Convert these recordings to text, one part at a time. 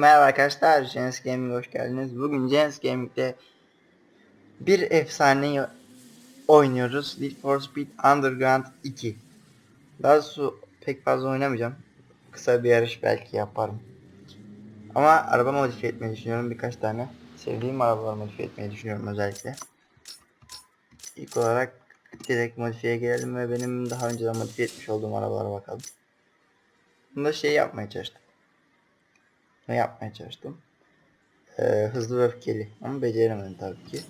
Merhaba arkadaşlar, Jens Gaming'e hoş geldiniz. Bugün Jens Gaming'de bir efsaneyi oynuyoruz. Need for Speed Underground 2. Daha doğrusu pek fazla oynamayacağım. Kısa bir yarış belki yaparım. Ama araba modifiye etmeyi düşünüyorum birkaç tane. Sevdiğim arabaları modifiye etmeyi düşünüyorum özellikle. İlk olarak direkt modifiye gelelim ve benim daha önceden modifiye etmiş olduğum arabalara bakalım. Bunda şey yapmaya çalıştım. Ne yapmaya çalıştım? Ee, hızlı ve öfkeli ama beceremedim tabii ki.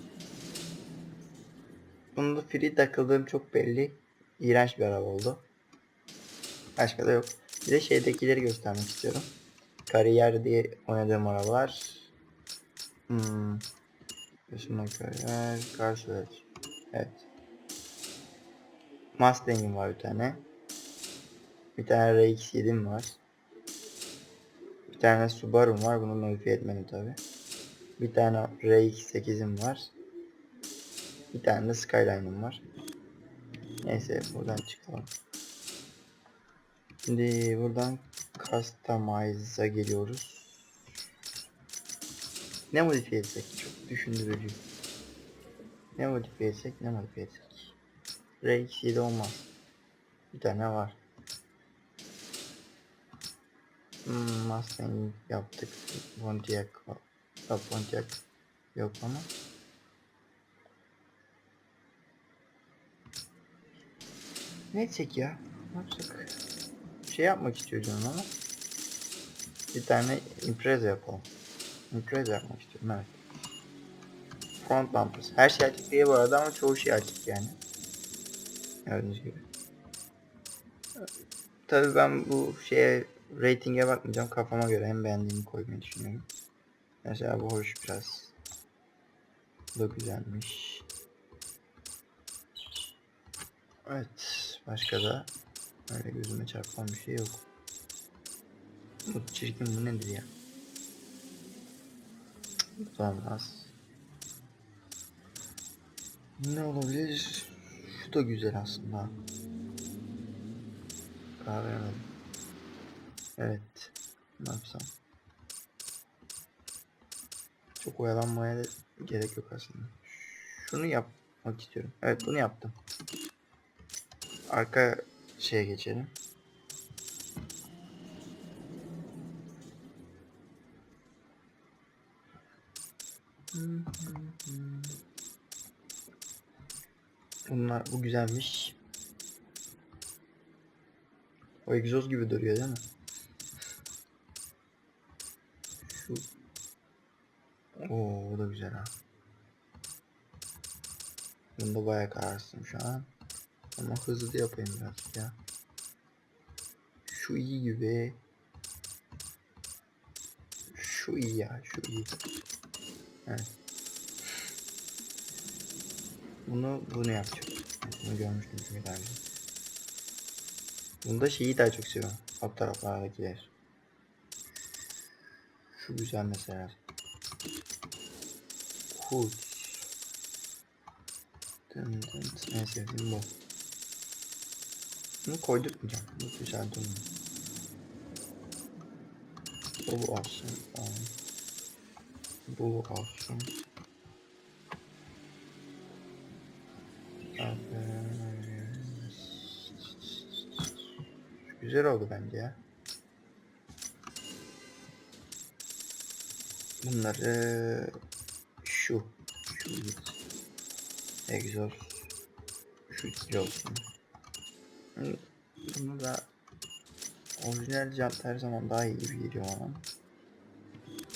Bunda free takıldığım çok belli. İğrenç bir araba oldu. Başka da yok. Bir de şeydekileri göstermek istiyorum. Kariyer diye oynadığım arabalar. Hmm. Yaşımda kariyer. Karşılaş. Evet. Mustang'im var bir tane. Bir tane RX-7'm var. Tane Subaru'm var. Bunu modifiye etmedim tabi. Bir tane RX-8'im var. Bir tane de Skyline'ım var. Neyse buradan çıkalım. Şimdi buradan Customize'a geliyoruz. Ne modifiye etsek? Çok düşündürücü. Ne modifiye etsek? Ne modifiye etsek? RX-7 olmaz. Bir tane var. Hmm, Mustang yaptık. Pontiac. Ha, Pontiac yok ama. Ne etsek ya? Ne yapsak? Şey yapmak istiyor canım ama. Bir tane Impreza yapalım. Impreza yapmak istiyorum evet. Front bumpers. Her şey açık değil bu arada ama çoğu şey açık yani. Gördüğünüz gibi. Tabii ben bu şeye rating'e bakmayacağım. Kafama göre en beğendiğimi koymayı düşünüyorum. Mesela bu hoş biraz. Bu da güzelmiş. Evet. Başka da öyle gözüme çarpan bir şey yok. Bu çirkin bu nedir ya? Bu olmaz. Ne olabilir? Şu da güzel aslında. Karar veremedim. Evet. Ne yapsam? Çok oyalanmaya da gerek yok aslında. Şunu yapmak istiyorum. Evet bunu yaptım. Arka şeye geçelim. Bunlar bu güzelmiş. O egzoz gibi duruyor değil mi? Şu. Oo, o da güzel ha. Bunda bayağı kararsızım şu an. Ama hızlı yapayım biraz ya. Şu iyi gibi. Şu iyi ya, şu iyi. Evet. Bunu bunu yapacağım. Bunu görmüştüm çünkü daha önce. Bunda şeyi daha çok seviyorum. Alt taraflardakiler. Şu güzel mesela. Kurt. Dın dın dın. En sevdiğim bu. Bunu koydurtmayacağım. Bu güzel durmuyor. Bu olsun. Bu olsun. Güzel oldu bence ya. Bunları şu. Egzoz şu ikili olsun. Bunu da orijinal jant her zaman daha iyi gibi geliyor bana.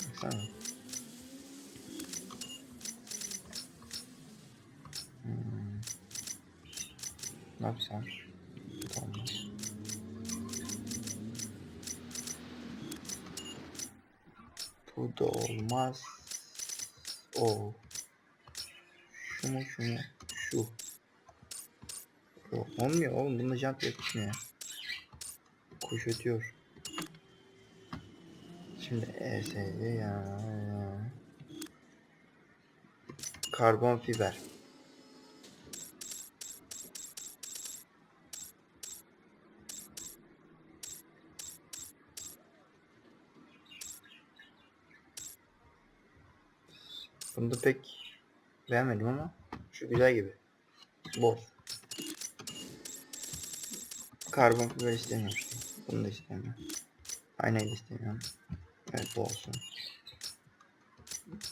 Baksana. Hmm. Ne yapsam? Olmaz. Bu da olmaz. O. Şu mu şu mu? Şu. Olmuyor oğlum bunda jant yakışmıyor. Kuş ötüyor. Şimdi ESD ya, ya. Karbon fiber. Bunu da pek beğenmedim ama şu güzel gibi. Bol. Karbon fiber istemiyorum. Bunu da istemiyorum. Aynayı da istemiyorum. Evet bu olsun.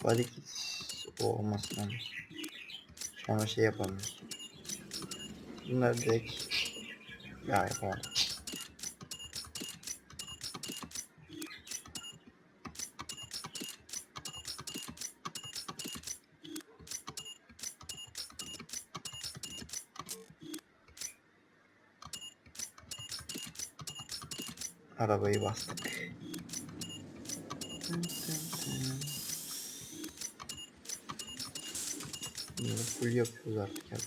Body kit o olmasın o şey yapamıyoruz. Bunları direkt ya yapamadım. Arabayı bastık. Bunları full yapıyoruz artık ya.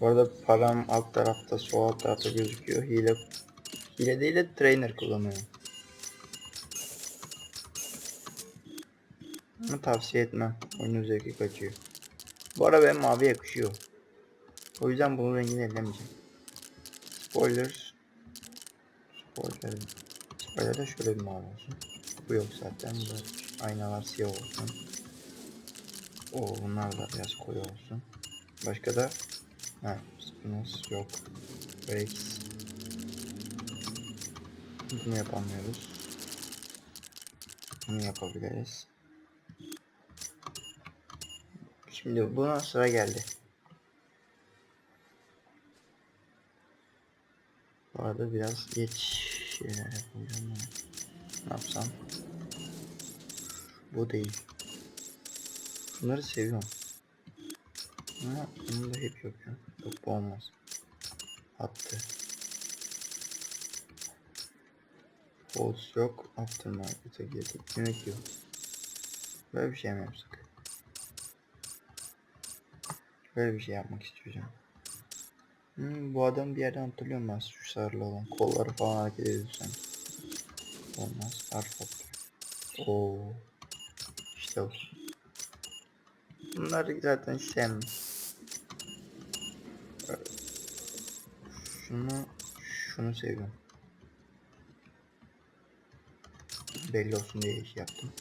Bu arada param alt tarafta, sol alt tarafta gözüküyor. Hile hile değil de trainer kullanıyorum. Ama tavsiye etmem. Oyunun zevki kaçıyor. Bu arada benim mavi yakışıyor. O yüzden bunun rengini ellemeyeceğim. Spoilers. Spoiler. Spoiler de şöyle bir mavi olsun. Bu yok zaten. Bu aynalar siyah olsun. O bunlar da biraz koyu olsun. Başka da ha, spinus yok. Brakes. Bunu yapamıyoruz. Bunu yapabiliriz. Şimdi buna sıra geldi. Bu arada biraz geç şeyler yapacağım. Ne yapsam? Bu değil. Bunları seviyorum. Ama bunu da hep yapıyorum. Yok bu olmaz. Attı. False yok. Aftermarket'a girdik. Demek yok. Böyle bir şey mi yapsak? Böyle bir şey yapmak istiyorum. Hmm, bu adam bir yerden hatırlıyorum ben şu sarılı olan. Kolları falan hareket ediyor sanki. Olmaz. Harf Oo. İşte bu. Bunları zaten sevmem. Şunu şunu seviyorum. Belli olsun diye iş yaptım.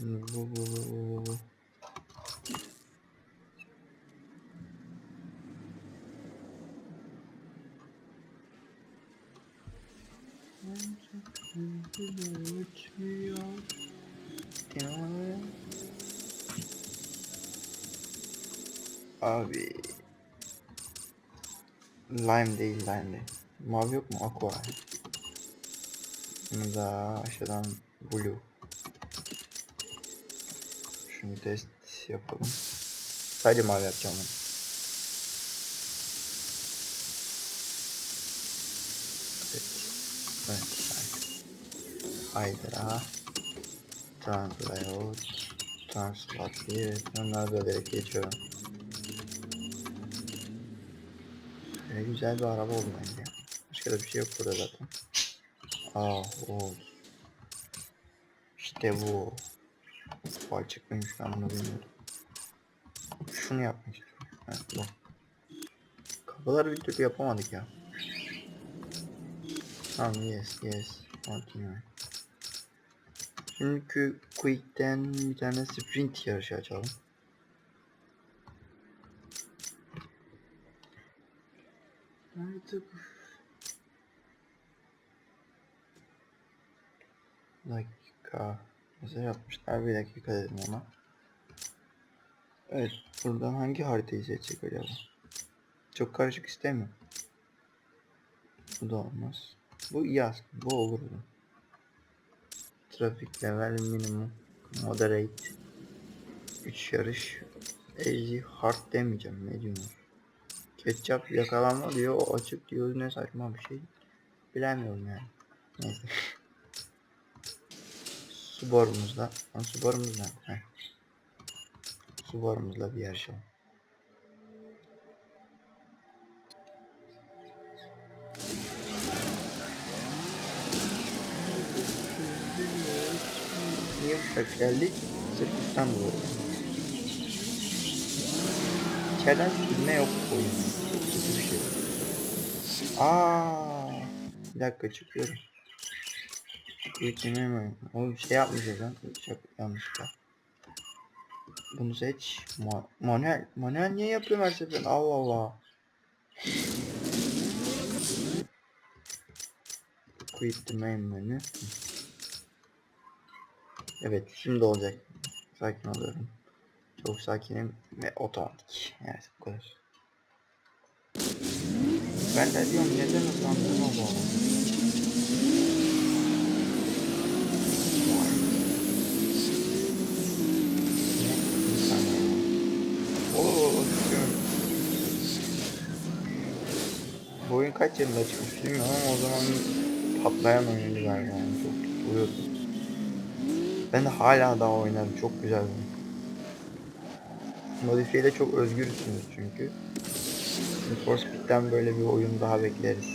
Bu bu bu bu bu. Abi Lime değil lime değil. Mavi yok mu? Aqua. Da aşağıdan blue. Şunu test yapalım. Sadece mavi yapacağım bunu. Evet. Evet. Hydra. Translayout. Translate 1. Onları bölerek geçiyorum. Böyle güzel bir araba oldu bence. Başka da bir şey yok burada zaten. Aa, o. İşte bu. Açık mıymış ben bunu bilmiyordum. Şunu yapmak istiyorum. Evet bu. Kapıları bir türlü yapamadık ya. Tamam yes yes. Continue. Çünkü Quick'ten bir tane sprint yarışı açalım. Artık dakika nasıl yapmışlar bir dakika dedim ona. Evet buradan hangi haritayı seçecek acaba? Çok karışık istemiyorum. Bu da olmaz. Bu iyi aslında. Bu olur mu? Trafik level minimum. Moderate. 3 yarış. Easy hard demeyeceğim. Ne diyorum? Ketçap yakalanma diyor. Açık diyor. Ne saçma bir şey. Bilemiyorum yani. Neyse. Subaru'muzla. Lan Subaru'muz ne? Heh. Subaru'muzla bir yarışalım. Niye uçak geldik? Sırf İstanbul'a. İçeriden sürme yok bir şey. Aa, bir dakika çıkıyorum. Mi? Oğlum şey yapmayacağız lan. Çok yanlışlıkla. Bunu seç. Manuel. Manuel niye yapıyorum her seferinde? Allah Allah. Quit the main menu. Evet şimdi olacak. Sakin oluyorum. Çok sakinim ve otomatik. Evet bu kadar. Ben de diyorum neden hızlandırma bu kaç yılında çıkmış bilmiyorum ama o zaman patlayan oyundu galiba yani çok tutuluyordu. Ben de hala daha oynarım çok güzel oyun. Modifiyede çok özgürsünüz çünkü. Need for Speed'den böyle bir oyun daha bekleriz.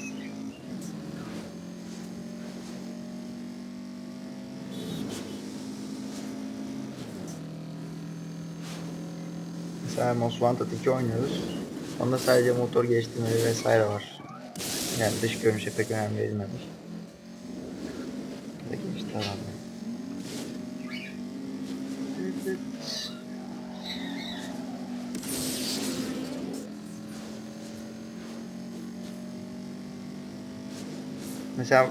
Mesela Most Wanted 2 oynuyoruz. Onda sadece motor geliştirmeleri vesaire var. Yani dış görünüşe pek önem verilmemiş. Burada geçti adam. Evet. Mesela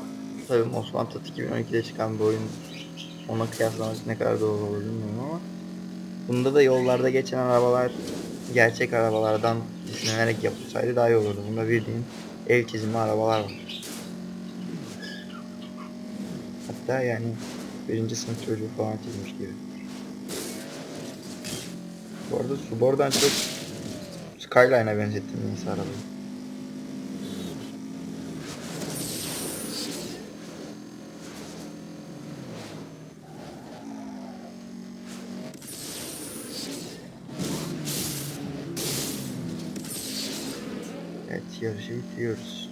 tabii Most Wanted 2012'de çıkan bir oyun ona kıyaslamak ne kadar doğru olur bilmiyorum ama bunda da yollarda geçen arabalar gerçek arabalardan düşünülerek yapılsaydı daha iyi olurdu. Bunda bildiğin el çizimi arabalar var. Hatta yani birinci sınıf çocuğu falan çizmiş gibi. Bu arada Subaru'dan çok Skyline'a benzettim neyse arabayı. Yarışı bitiriyoruz.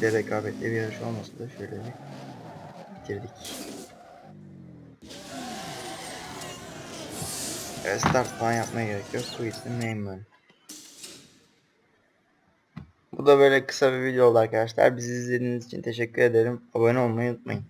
De rekabetli bir yarış olmasa da şöyle bir bitirdik. Evet start falan yapmaya gerek yok. The main menu. Bu da böyle kısa bir video oldu arkadaşlar. Bizi izlediğiniz için teşekkür ederim. Abone olmayı unutmayın.